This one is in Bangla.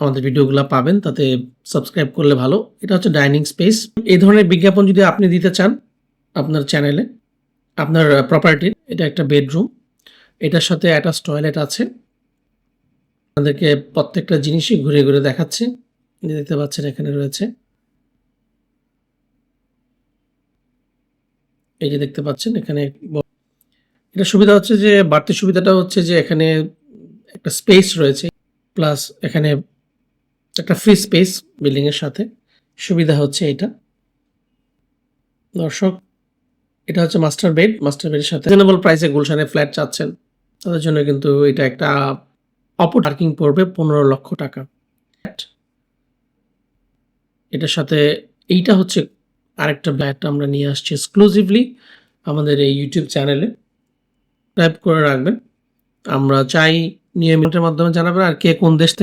আমাদের ভিডিওগুলো পাবেন, তাতে সাবস্ক্রাইব করলে ভালো। এটা হচ্ছে ডাইনিং স্পেস এই ধরনের বিজ্ঞাপন যদি আপনি দিতে চান আপনার চ্যানেলে আপনার প্রপার্টির এটা একটা বেডরুম এটার সাথে অ্যাটাচ টয়লেট আছে। আপনাদেরকে প্রত্যেকটা জিনিসই ঘুরে ঘুরে দেখাচ্ছি। দেখতে পাচ্ছেন এখানে রয়েছে। এই যে দেখতে পাচ্ছেন এখানে এটা সুবিধা হচ্ছে যে, বাড়তি সুবিধাটা হচ্ছে যে, এখানে একটা স্পেস রয়েছে। প্লাস এখানে একটা ফ্রি স্পেস বিল্ডিং এর সাথে। সুবিধা হচ্ছে এটা। দর্শক, এটা হচ্ছে মাস্টার বেড মাস্টার বেডের সাথে রিজনেবল প্রাইসে গুলশানে ফ্ল্যাট চাচ্ছেন। তাদের জন্য কিন্তু এটা একটা অপর পার্কিং পড়বে পনেরো লক্ষ টাকা। এটার সাথে এইটা হচ্ছে আরেকটা ফ্ল্যাট আমরা নিয়ে আসছি এক্সক্লুসিভলি আমাদের এই ইউটিউব চ্যানেলে টাইপ করে রাখবেন। আমরা চাই নিয়মিতের মাধ্যমে জানাবেন আর কে কোন দেশ থেকে